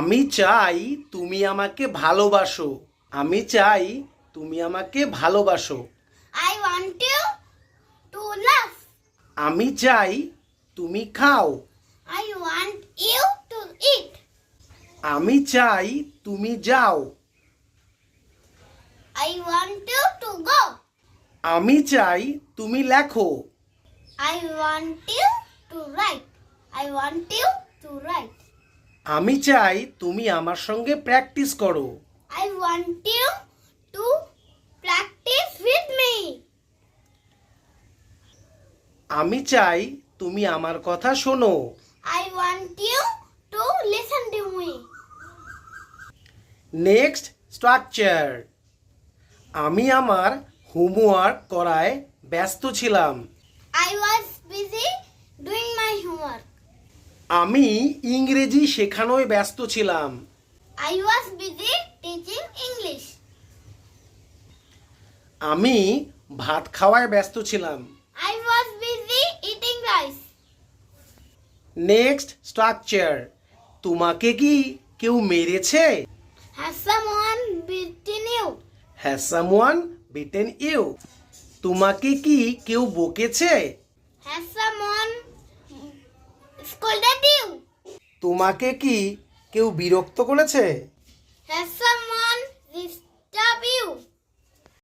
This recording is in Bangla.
আমি চাই তুমি আমাকে ভালোবাসো। আমি চাই তুমি আমাকে ভালোবাসো। I want you to love আমি চাই তুমি খাও। I want you to eat আমি চাই তুমি যাও। I want you to go আমি চাই তুমি লেখো। I want you to write I want you to write আমি চাই তুমি আমার সঙ্গে প্র্যাকটিস করো। I want you to practice with me আমি চাই তুমি আমার কথা শোনো। I want you to listen to me next structure আমি আমার হোমওয়ার্ক করায় ব্যস্ত ছিলাম। I was busy doing my homework আমি ইংরেজি শেখানোয় ব্যস্ত ছিলাম। I was busy teaching English আমি ভাত খাওয়ায় ব্যস্ত ছিলাম। I was busy eating rice next structure তোমাকে কি কেউ মেরেছে? Has someone beaten you? Has someone beaten you তোমাকে কি কেউ বকেছে? Has someone বলে দিও তোমাকে কি কেউ বিরক্ত করেছে? হ্যাঁ